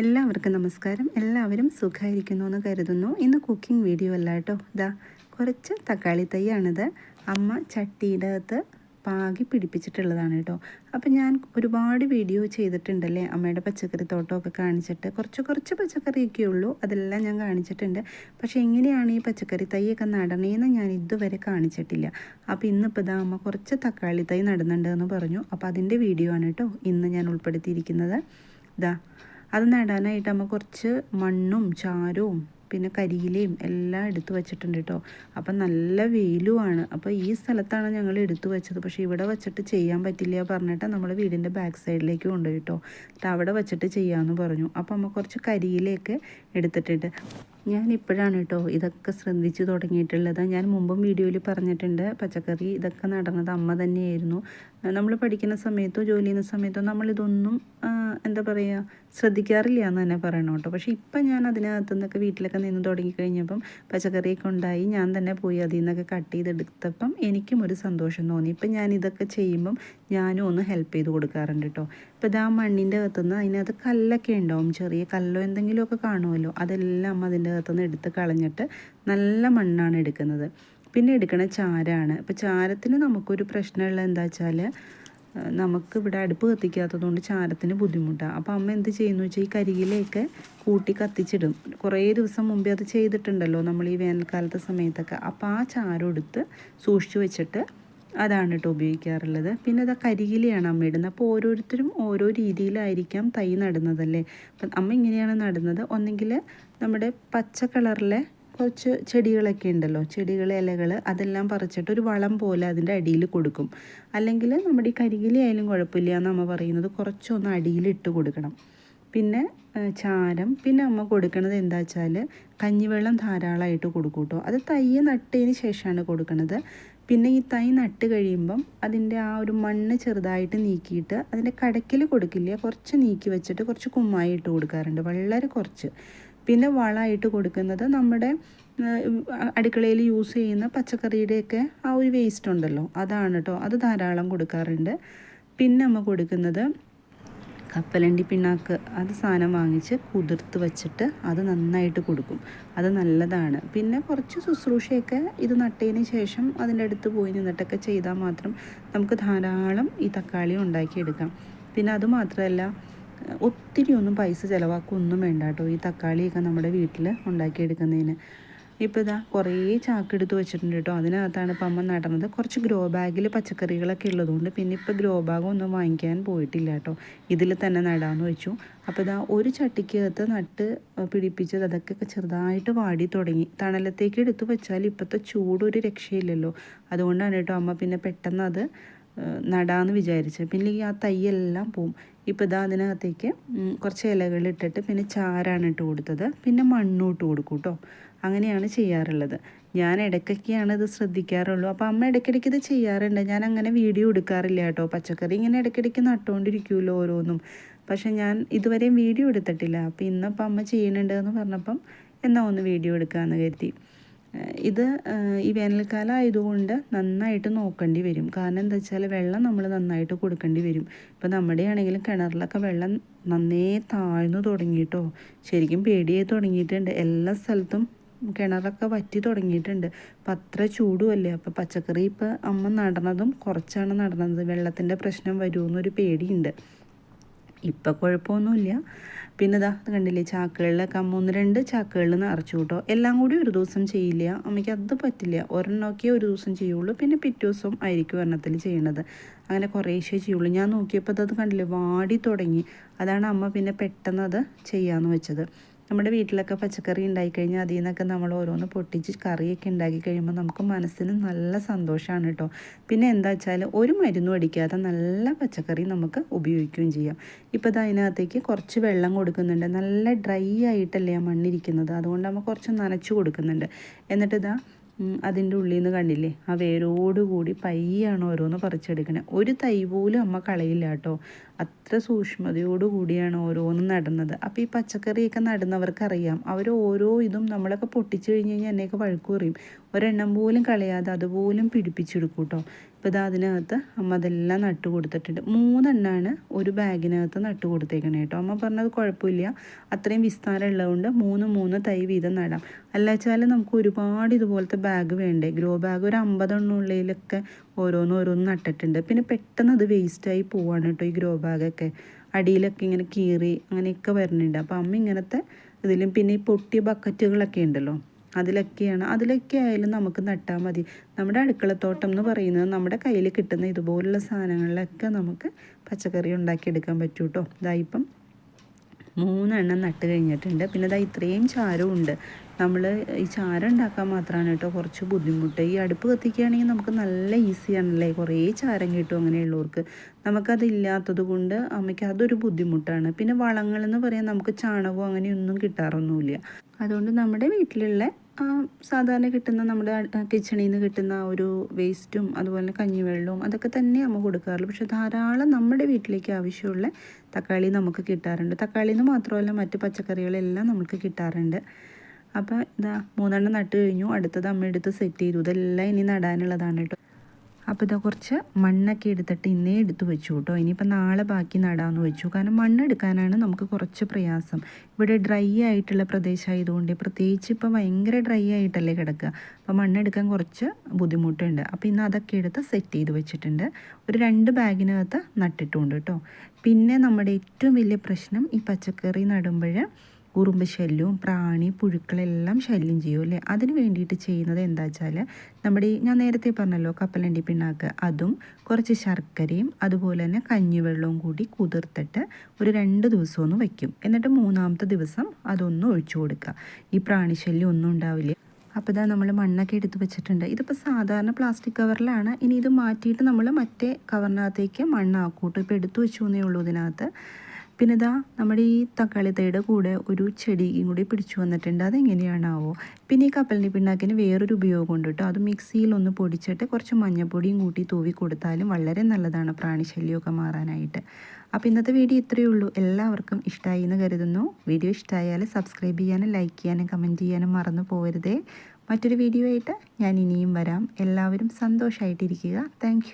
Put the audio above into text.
എല്ലാവർക്കും നമസ്കാരം. എല്ലാവരും സുഖമായിരിക്കുന്നു എന്ന് കരുതുന്നു. ഇന്ന് കുക്കിംഗ് വീഡിയോ അല്ല കേട്ടോ. ഇതാ കുറച്ച് തക്കാളി തൈയാണിത്. അമ്മ ചട്ടിയുടെ അകത്ത് പാകി പിടിപ്പിച്ചിട്ടുള്ളതാണ് കേട്ടോ. അപ്പം ഞാൻ ഒരുപാട് വീഡിയോ ചെയ്തിട്ടുണ്ടല്ലേ? അമ്മയുടെ പച്ചക്കറി തോട്ടമൊക്കെ കാണിച്ചിട്ട്. കുറച്ച് കുറച്ച് പച്ചക്കറിയൊക്കെ ഉള്ളൂ. അതെല്ലാം ഞാൻ കാണിച്ചിട്ടുണ്ട്. പക്ഷേ എങ്ങനെയാണ് ഈ പച്ചക്കറി തൈയൊക്കെ നടണേന്ന് ഞാൻ ഇതുവരെ കാണിച്ചിട്ടില്ല. അപ്പോൾ ഇന്നിപ്പോൾ ഇതാ അമ്മ കുറച്ച് തക്കാളി തൈ നടന്നുണ്ടെന്ന് പറഞ്ഞു. അപ്പോൾ അതിന്റെ വീഡിയോ ആണ് കേട്ടോ ഇന്ന് ഞാൻ ഉൾപ്പെടുത്തിയിരിക്കുന്നത്. ഇതാ അത് നടാനായിട്ട് നമ്മൾ കുറച്ച് മണ്ണും ചാരവും പിന്നെ കരിയിലയും എല്ലാം എടുത്തു വച്ചിട്ടുണ്ട് കേട്ടോ അപ്പം നല്ല വെയിലുമാണ്. അപ്പോൾ ഈ സ്ഥലത്താണ് ഞങ്ങൾ എടുത്തു വെച്ചത്. പക്ഷേ ഇവിടെ വെച്ചിട്ട് ചെയ്യാൻ പറ്റില്ല പറഞ്ഞിട്ട് നമ്മൾ വീടിന്റെ ബാക്ക് സൈഡിലേക്ക് കൊണ്ടുപോയി കേട്ടോ എന്നിട്ട് അവിടെ വെച്ചിട്ട് ചെയ്യാമെന്ന് പറഞ്ഞു. അപ്പോൾ നമ്മൾ കുറച്ച് കരിയിലയൊക്കെ എടുത്തിട്ടുണ്ട്. ഞാൻ ഇപ്പോഴാണ് കേട്ടോ ഇതൊക്കെ ശ്രദ്ധിച്ചു തുടങ്ങിയിട്ടുള്ളത്. ഞാൻ മുമ്പും വീഡിയോയിൽ പറഞ്ഞിട്ടുണ്ട് പച്ചക്കറി ഇതൊക്കെ നടന്നത് അമ്മ തന്നെയായിരുന്നു. നമ്മൾ പഠിക്കുന്ന സമയത്തോ ജോലി ചെയ്യുന്ന സമയത്തോ നമ്മളിതൊന്നും എന്താ പറയുക ശ്രദ്ധിക്കാറില്ല എന്ന് തന്നെ പറയണം കേട്ടോ. പക്ഷേ ഇപ്പം ഞാൻ അതിനകത്തു നിന്നൊക്കെ വീട്ടിലൊക്കെ നിന്ന് തുടങ്ങിക്കഴിഞ്ഞപ്പം പച്ചക്കറിയൊക്കെ ഉണ്ടായി ഞാൻ തന്നെ പോയി അതിൽ നിന്നൊക്കെ കട്ട് ചെയ്തെടുത്തപ്പം എനിക്കും ഒരു സന്തോഷം തോന്നി. ഇപ്പം ഞാൻ ഇതൊക്കെ ചെയ്യുമ്പം ഞാനും ഒന്ന് ഹെൽപ്പ് ചെയ്ത് കൊടുക്കാറുണ്ട് കേട്ടോ. ഇപ്പോൾ ഇത് മണ്ണിന്റെ അകത്തുനിന്ന് അതിനകത്ത് കല്ലൊക്കെ ഉണ്ടാവും ചെറിയ കല്ലോ എന്തെങ്കിലുമൊക്കെ കാണുമല്ലോ അതെല്ലാം അതിന്റെ അകത്തുനിന്ന് എടുത്ത് കളഞ്ഞിട്ട് നല്ല മണ്ണാണ് എടുക്കുന്നത്. പിന്നെ എടുക്കണ ചാരാണ്. ഇപ്പോൾ ചാരത്തിന് നമുക്കൊരു പ്രശ്നമുള്ള എന്താ വെച്ചാൽ നമുക്ക് ഇവിടെ അടുപ്പ് കത്തിക്കാത്തതുകൊണ്ട് ചാരത്തിന് ബുദ്ധിമുട്ടാണ് അപ്പോൾ അമ്മ എന്ത് ചെയ്യുന്നു വെച്ചാൽ ഈ കരികിലേക്ക് കൂട്ടി കത്തിച്ചിടും. കുറേ ദിവസം മുമ്പേ അത് ചെയ്തിട്ടുണ്ടല്ലോ നമ്മൾ ഈ വേനൽക്കാലത്തെ സമയത്തൊക്കെ. അപ്പോൾ ആ ചാരം എടുത്ത് സൂക്ഷിച്ചു വെച്ചിട്ട് അതാണ് കേട്ടോ ഉപയോഗിക്കാറുള്ളത്. പിന്നെ അത് കരികിലിയാണ് അമ്മ ഇടുന്നത്. അപ്പോൾ ഓരോരുത്തരും ഓരോ രീതിയിലായിരിക്കാം തൈ നടുന്നതല്ലേ? അപ്പം അമ്മ ഇങ്ങനെയാണ് നടുന്നത്. ഒന്നെങ്കിൽ നമ്മുടെ പച്ച കളറിലെ കുറച്ച് ചെടികളൊക്കെ ഉണ്ടല്ലോ? ചെടികൾ ഇലകൾ അതെല്ലാം പറിച്ചിട്ട് ഒരു വളം പോലെ അതിന്റെ അടിയിൽ കൊടുക്കും. അല്ലെങ്കിൽ നമ്മുടെ ഈ കരികിലി ആയാലും കുഴപ്പമില്ല എന്ന് അമ്മ പറയുന്നത് കുറച്ചൊന്ന് അടിയിൽ ഇട്ട് കൊടുക്കണം. പിന്നെ ചാരം. പിന്നെ അമ്മ കൊടുക്കുന്നത് എന്താ വെച്ചാൽ കഞ്ഞിവെള്ളം ധാരാളമായിട്ട് കൊടുക്കും കേട്ടോ അത് തൈ നട്ടതിന് ശേഷമാണ് കൊടുക്കുന്നത് പിന്നെ ഈ തൈ നട്ട് കഴിയുമ്പം അതിന്റെ ആ ഒരു മണ്ണ് ചെറുതായിട്ട് നീക്കിയിട്ട് അതിന്റെ കടക്കിൽ കൊടുക്കില്ല കുറച്ച് നീക്കി വെച്ചിട്ട് കുറച്ച് കുമ്മായി ഇട്ട് കൊടുക്കാറുണ്ട് വളരെ കുറച്ച്. പിന്നെ വളമായിട്ട് കൊടുക്കുന്നത് നമ്മുടെ അടുക്കളയിൽ യൂസ് ചെയ്യുന്ന പച്ചക്കറിയുടെയൊക്കെ ആ ഒരു വേസ്റ്റ് ഉണ്ടല്ലോ അതാണ് കേട്ടോ അത് ധാരാളം കൊടുക്കാറുണ്ട്. പിന്നെ നമ്മൾ കൊടുക്കുന്നത് കപ്പലണ്ടി പിണ്ണാക്ക് അത് സാധനം വാങ്ങിച്ച് കുതിർത്ത് വെച്ചിട്ട് അത് നന്നായിട്ട് കൊടുക്കും. അത് നല്ലതാണ്. പിന്നെ കുറച്ച് ശുശ്രൂഷയൊക്കെ ഇത് നട്ടതിന് ശേഷം അതിന്റെ അടുത്ത് പോയി നിന്നിട്ടൊക്കെ ചെയ്താൽ മാത്രം നമുക്ക് ധാരാളം ഈ തക്കാളി ഉണ്ടാക്കിയെടുക്കാം. പിന്നെ അത് മാത്രമല്ല ഒത്തിരി ഒന്നും പൈസ ചിലവാക്കൊന്നും വേണ്ട കേട്ടോ ഈ തക്കാളിയൊക്കെ നമ്മുടെ വീട്ടിൽ ഉണ്ടാക്കിയെടുക്കുന്നതിന്. ഇപ്പോൾ ഇതാ കുറേ ചാക്ക് ചാക്കെടുത്ത് വെച്ചിട്ടുണ്ട് കേട്ടോ. അതിനകത്താണ് ഇപ്പം അമ്മ നടന്നത്. കുറച്ച് ഗ്രോ ബാഗിൽ പച്ചക്കറികളൊക്കെ ഉള്ളതുകൊണ്ട് പിന്നെ ഇപ്പോൾ ഗ്രോ ബാഗ് ഒന്നും വാങ്ങിക്കാൻ പോയിട്ടില്ല കേട്ടോ. ഇതിൽ തന്നെ നടാമെന്ന് വെച്ചു. അപ്പോൾ ഇതാ ഒരു ചട്ടിക്കകത്ത് നട്ട് പിടിപ്പിച്ചത് അതൊക്കെ ചെറുതായിട്ട് വാടി തുടങ്ങി. തണലത്തേക്ക് എടുത്ത് വെച്ചാൽ ഇപ്പോഴത്തെ ചൂടൊരു രക്ഷയില്ലല്ലോ. അതുകൊണ്ടാണ് കേട്ടോ അമ്മ പിന്നെ പെട്ടെന്ന് അത് നടാന്ന് വിചാരിച്ചത്. പിന്നെ ഈ ആ തൈയെല്ലാം പോവും. ഇപ്പോൾ ഇതാ അതിനകത്തേക്ക് കുറച്ച് ഇലകൾ ഇട്ടിട്ട് പിന്നെ ചാരാണ് ഇട്ട് കൊടുത്തത്. പിന്നെ മണ്ണും ഇട്ട് കൊടുക്കും കേട്ടോ. അങ്ങനെയാണ് ചെയ്യാറുള്ളത്. ഞാൻ ഇടയ്ക്കൊക്കെയാണ് ഇത് ശ്രദ്ധിക്കാറുള്ളൂ. അപ്പോൾ അമ്മ ഇടയ്ക്കിടയ്ക്ക് ഇത് ചെയ്യാറുണ്ട്. ഞാൻ അങ്ങനെ വീഡിയോ എടുക്കാറില്ല കേട്ടോ. പച്ചക്കറി ഇങ്ങനെ ഇടയ്ക്കിടയ്ക്ക് നട്ടുകൊണ്ടിരിക്കുമല്ലോ ഓരോന്നും. പക്ഷെ ഞാൻ ഇതുവരെയും വീഡിയോ എടുത്തിട്ടില്ല. അപ്പോൾ ഇന്നിപ്പോൾ അമ്മ ചെയ്യുന്നുണ്ട് എന്ന് പറഞ്ഞപ്പം എന്നാൽ ഒന്ന് വീഡിയോ എടുക്കാമെന്ന് കരുതി. ഇത് ഈ വേനൽക്കാലം ആയതുകൊണ്ട് നന്നായിട്ട് നോക്കേണ്ടി വരും. കാരണം എന്താ വെച്ചാൽ വെള്ളം നമ്മൾ നന്നായിട്ട് കൊടുക്കേണ്ടി വരും. ഇപ്പോൾ നമ്മുടെ ആണെങ്കിലും കിണറിലൊക്കെ വെള്ളം നന്നേ താഴ്ന്നു തുടങ്ങിയിട്ടോ ശരിക്കും പേടിയായി തുടങ്ങിയിട്ടുണ്ട്. എല്ലാ സ്ഥലത്തും കിണറൊക്കെ വറ്റി തുടങ്ങിയിട്ടുണ്ട്. അപ്പം അത്ര ചൂടുമല്ലേ അപ്പം പച്ചക്കറി ഇപ്പോൾ അമ്മ നടന്നതും കുറച്ചാണ് നടന്നത്. വെള്ളത്തിന്റെ പ്രശ്നം വരുമെന്നൊരു പേടിയുണ്ട്. ഇപ്പം കുഴപ്പമൊന്നുമില്ല. പിന്നെ ഇതാ കണ്ടില്ലേ? ചാക്കുകളിലൊക്കെ അമ്മ ഒന്ന് രണ്ട് ചാക്കുകളിൽ നിറച്ചു കൂട്ടോ. എല്ലാം കൂടി ഒരു ദിവസം ചെയ്യില്ല. അമ്മയ്ക്ക് അത് പറ്റില്ല. ഒരെണ്ണമൊക്കെ ഒരു ദിവസം ചെയ്യുള്ളൂ. പിന്നെ പിറ്റേ ദിവസം ആയിരിക്കും ഒരെണ്ണത്തിൽ ചെയ്യണത്. അങ്ങനെ കുറേശ്ശേ ചെയ്യുള്ളൂ. ഞാൻ നോക്കിയപ്പോൾ അത് കണ്ടില്ലേ? വാടി തുടങ്ങി. അതാണ് അമ്മ പിന്നെ പെട്ടെന്ന് അത് ചെയ്യാമെന്ന് വെച്ചത്. നമ്മുടെ വീട്ടിലൊക്കെ പച്ചക്കറി ഉണ്ടായിക്കഴിഞ്ഞാൽ അതിൽ നിന്നൊക്കെ നമ്മൾ ഓരോന്ന് പൊട്ടിച്ച് കറിയൊക്കെ ഉണ്ടാക്കി കഴിയുമ്പോൾ നമുക്ക് മനസ്സിന് നല്ല സന്തോഷമാണ് കേട്ടോ. പിന്നെ എന്താ വെച്ചാൽ ഒരു മരുന്നും അടിക്കാതെ നല്ല പച്ചക്കറി നമുക്ക് ഉപയോഗിക്കുകയും ചെയ്യാം. ഇപ്പോൾ ഇത് അതിനകത്തേക്ക് കുറച്ച് വെള്ളം കൊടുക്കുന്നുണ്ട്. നല്ല ഡ്രൈ ആയിട്ടല്ലേ ആ മണ്ണിരിക്കുന്നത്. അതുകൊണ്ട് നമ്മൾ കുറച്ച് നനച്ച് കൊടുക്കുന്നുണ്ട്. എന്നിട്ട് ഇതാ അതിന്റെ ഉള്ളിൽ നിന്ന് കണ്ടില്ലേ? ആ വേരോടുകൂടി പയ്യാണ് ഓരോന്ന് പറിച്ചെടുക്കണേ. ഒരു തൈ പോലും അമ്മ കളയില്ല കേട്ടോ. അത്ര സൂക്ഷ്മതയോടുകൂടിയാണ് ഓരോന്നും നടുന്നത്. അപ്പോൾ ഈ പച്ചക്കറിയൊക്കെ നടുന്നവർക്കറിയാം. അവർ ഓരോ ഇതും നമ്മളൊക്കെ പൊട്ടിച്ചു കഴിഞ്ഞ് കഴിഞ്ഞാൽ എന്നെയൊക്കെ വഴുക്കുറിയും ഒരെണ്ണം പോലും കളയാതെ അതുപോലും പിടിപ്പിച്ചെടുക്കും കേട്ടോ അപ്പോൾ ഇത് അതിനകത്ത് അമ്മ അതെല്ലാം നട്ട് കൊടുത്തിട്ടുണ്ട്. മൂന്നെണ്ണമാണ് ഒരു ബാഗിനകത്ത് നട്ട് കൊടുത്തേക്കണേ കേട്ടോ. അമ്മ പറഞ്ഞത് കുഴപ്പമില്ല. അത്രയും വിസ്താരം ഉള്ളതുകൊണ്ട് മൂന്ന് മൂന്ന് തൈ വീതം നടാം. അല്ല വെച്ചാൽ നമുക്ക് ഒരുപാട് ഇതുപോലത്തെ ബാഗ് വേണ്ടേ? ഗ്രോ ബാഗ് ഒരു അമ്പതെണ്ണുള്ളിലൊക്കെ ഓരോന്ന് ഓരോന്ന് നട്ടിട്ടുണ്ട്. പിന്നെ പെട്ടെന്ന് അത് വേസ്റ്റായി പോവാണ് കേട്ടോ ഈ ഗ്രോ ബാഗൊക്കെ അടിയിലൊക്കെ ഇങ്ങനെ കീറി അങ്ങനെയൊക്കെ വരുന്നുണ്ട്. അപ്പോൾ അമ്മ ഇങ്ങനത്തെ ഇതിലും പിന്നെ ഈ പൊട്ടിയ ബക്കറ്റുകളൊക്കെ ഉണ്ടല്ലോ. അതിലൊക്കെയാണ്. അതിലൊക്കെ ആയാലും നമുക്ക് നട്ടാൽ മതി. നമ്മുടെ അടുക്കളത്തോട്ടം എന്ന് പറയുന്നത് നമ്മുടെ കയ്യിൽ കിട്ടുന്ന ഇതുപോലുള്ള സാധനങ്ങളിലൊക്കെ നമുക്ക് പച്ചക്കറി ഉണ്ടാക്കിയെടുക്കാൻ പറ്റും കേട്ടോ ഇതായിപ്പം മൂന്നെണ്ണം നട്ട് കഴിഞ്ഞിട്ടുണ്ട്. പിന്നെ ഇതാ ഇത്രയും ഉണ്ട്. നമ്മൾ ഈ ചാരം ഉണ്ടാക്കാൻ മാത്രമാണ് കേട്ടോ കുറച്ച് ബുദ്ധിമുട്ട്. ഈ അടുപ്പ് കത്തിക്കുകയാണെങ്കിൽ നമുക്ക് നല്ല ഈസിയാണല്ലേ കുറേ ചാരം കിട്ടും അങ്ങനെയുള്ളവർക്ക്. നമുക്കതില്ലാത്തത് കൊണ്ട് അമ്മയ്ക്ക് അതൊരു ബുദ്ധിമുട്ടാണ്. പിന്നെ വളങ്ങളെന്ന് പറയാൻ നമുക്ക് ചാണകവും അങ്ങനെയൊന്നും കിട്ടാറൊന്നുമില്ല. അതുകൊണ്ട് നമ്മുടെ വീട്ടിലുള്ള സാധാരണ കിട്ടുന്ന നമ്മുടെ കിച്ചണിൽ നിന്ന് കിട്ടുന്ന ഒരു വേസ്റ്റും അതുപോലെ കഞ്ഞിവെള്ളവും അതൊക്കെ തന്നെ അമ്മ കൊടുക്കാറുള്ളൂ. പക്ഷേ ധാരാളം നമ്മുടെ വീട്ടിലേക്ക് ആവശ്യമുള്ള തക്കാളി നമുക്ക് കിട്ടാറുണ്ട്. തക്കാളിയിൽ നിന്ന് മാത്രമല്ല മറ്റ് പച്ചക്കറികളെല്ലാം നമുക്ക് കിട്ടാറുണ്ട്. അപ്പോൾ ഇതാ മൂന്നെണ്ണം നട്ട് കഴിഞ്ഞു. അടുത്തത് അമ്മ എടുത്ത് സെറ്റ് ചെയ്തു. ഇതെല്ലാം ഇനി നടാനുള്ളതാണ് കേട്ടോ. അപ്പോൾ ഇതാ കുറച്ച് മണ്ണൊക്കെ എടുത്തിട്ട് ഇന്നേ എടുത്ത് വെച്ചു കേട്ടോ. ഇനിയിപ്പോൾ നാളെ ബാക്കി നടാമെന്ന് വെച്ചു. കാരണം മണ്ണെടുക്കാനാണ് നമുക്ക് കുറച്ച് പ്രയാസം. ഇവിടെ ഡ്രൈ ആയിട്ടുള്ള പ്രദേശമായതുകൊണ്ട് പ്രത്യേകിച്ച് ഇപ്പോൾ ഭയങ്കര ഡ്രൈ ആയിട്ടല്ലേ കിടക്കുക. അപ്പോൾ മണ്ണെടുക്കാൻ കുറച്ച് ബുദ്ധിമുട്ടുണ്ട്. അപ്പോൾ ഇന്ന് അതൊക്കെ എടുത്ത് സെറ്റ് ചെയ്ത് വെച്ചിട്ടുണ്ട്. ഒരു രണ്ട് ബാഗിനകത്ത് നട്ടിട്ടുണ്ട് കേട്ടോ. പിന്നെ നമ്മുടെ ഏറ്റവും വലിയ പ്രശ്നം ഈ പച്ചക്കറി നടുമ്പോൾ ഉറുമ്പ് ശല്യവും പ്രാണി പുഴുക്കളെല്ലാം ശല്യം ചെയ്യും അല്ലേ? അതിന് വേണ്ടിയിട്ട് ചെയ്യുന്നത് എന്താ വെച്ചാൽ നമ്മുടെ ഈ ഞാൻ നേരത്തെ പറഞ്ഞല്ലോ കപ്പലണ്ടി പിണ്ണാക്ക്. അതും കുറച്ച് ശർക്കരയും അതുപോലെ തന്നെ കഞ്ഞിവെള്ളവും കൂടി കുതിർത്തിട്ട് ഒരു രണ്ട് ദിവസം ഒന്ന് വയ്ക്കും. എന്നിട്ട് മൂന്നാമത്തെ ദിവസം അതൊന്ന് ഒഴിച്ചു കൊടുക്കുക. ഈ പ്രാണിശല്യം ഒന്നും ഉണ്ടാവില്ല. അപ്പോൾ ഇതാ നമ്മൾ മണ്ണൊക്കെ എടുത്ത് വെച്ചിട്ടുണ്ട്. ഇതിപ്പോൾ സാധാരണ പ്ലാസ്റ്റിക് കവറിലാണ്. ഇനി ഇത് മാറ്റിയിട്ട് നമ്മൾ മറ്റേ കവറിനകത്തേക്ക് മണ്ണാക്കൂട്ട് ഇപ്പോൾ എടുത്തു വെച്ചു എന്നേ ഉള്ളൂ ഇതിനകത്ത്. പിന്നെ ഇതാ നമ്മുടെ ഈ തക്കാളി തൈയുടെ കൂടെ ഒരു ചെടിയും കൂടി പിടിച്ചു വന്നിട്ടുണ്ട്. അതെങ്ങനെയാണാവോ? പിന്നെ ഈ കപ്പലിന്റെ പിണ്ണാക്കിന് വേറൊരു ഉപയോഗം ഉണ്ട് കേട്ടോ. അത് മിക്സിയിൽ ഒന്ന് പൊടിച്ചിട്ട് കുറച്ച് മഞ്ഞപ്പൊടിയും കൂട്ടി തൂവി കൊടുത്താലും വളരെ നല്ലതാണ് പ്രാണിശല്യമൊക്കെ മാറാനായിട്ട്. അപ്പോൾ ഇന്നത്തെ വീഡിയോ ഇത്രയേ ഉള്ളൂ. എല്ലാവർക്കും ഇഷ്ടമായി എന്ന് കരുതുന്നു. വീഡിയോ ഇഷ്ടമായാൽ സബ്സ്ക്രൈബ് ചെയ്യാനും ലൈക്ക് ചെയ്യാനും കമന്റ് ചെയ്യാനും മറന്നു പോകരുതേ. മറ്റൊരു വീഡിയോ ആയിട്ട് ഞാൻ ഇനിയും വരാം. എല്ലാവരും സന്തോഷമായിട്ടിരിക്കുക താങ്ക്